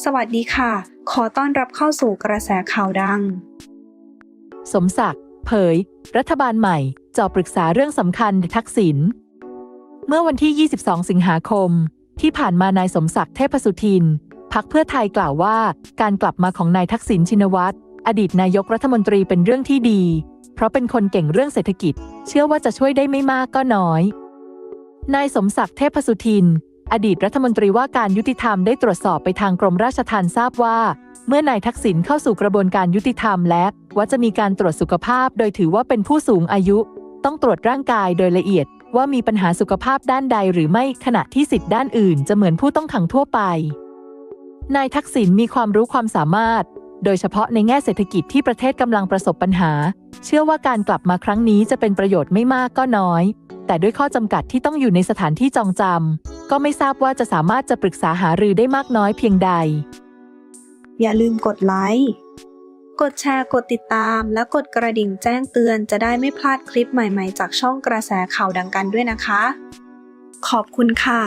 สวัสดีค่ะ ขอต้อนรับเข้าสู่กระแสข่าวดัง สมศักดิ์ เผย รัฐบาลใหม่จอปรึกษาเรื่องสำคัญทักษิณ เมื่อวันที่ 22 สิงหาคม ที่ผ่านมานายสมศักดิ์เทพสุทิน พักเพื่อไทยกล่าวว่า การกลับมาของนายทักษิณชินวัตร อดีตนายกรัฐมนตรีเป็นเรื่องที่ดี เพราะเป็นคนเก่งเรื่องเศรษฐกิจ เชื่อว่าจะช่วยได้ไม่มากก็น้อย นายสมศักดิ์เทพสุทิน อดีตรัฐมนตรีว่าการยุติธรรมได้ตรวจสอบไปทางกรมราชทัณฑ์ทราบว่า เมื่อนายทักษิณเข้าสู่กระบวนการยุติธรรมและว่าจะมีการตรวจสุขภาพ โดยถือว่าเป็นผู้สูงอายุ ต้องตรวจร่างกายโดยละเอียด ว่ามีปัญหาสุขภาพด้านใดหรือไม่ขณะที่สิทธิด้านอื่น จะเหมือนผู้ต้องขังทั่วไป นายทักษิณมีความรู้ความสามารถ โดยเฉพาะในแง่เศรษฐกิจที่ประเทศกำลังประสบปัญหา เชื่อว่าการกลับมาครั้งนี้จะเป็นประโยชน์ไม่มากก็น้อย แต่ด้วยข้อจำกัดที่ต้องอยู่ในสถานที่จองจำก็ไม่ทราบว่าจะสามารถจะปรึกษาหารือได้มากน้อยเพียงใด อย่าลืมกดไลค์ กดแชร์ กดติดตาม และกดกระดิ่งแจ้งเตือนจะได้ไม่พลาดคลิปใหม่ๆ จากช่องกระแสข่าวดังกันด้วยนะคะ ขอบคุณค่ะ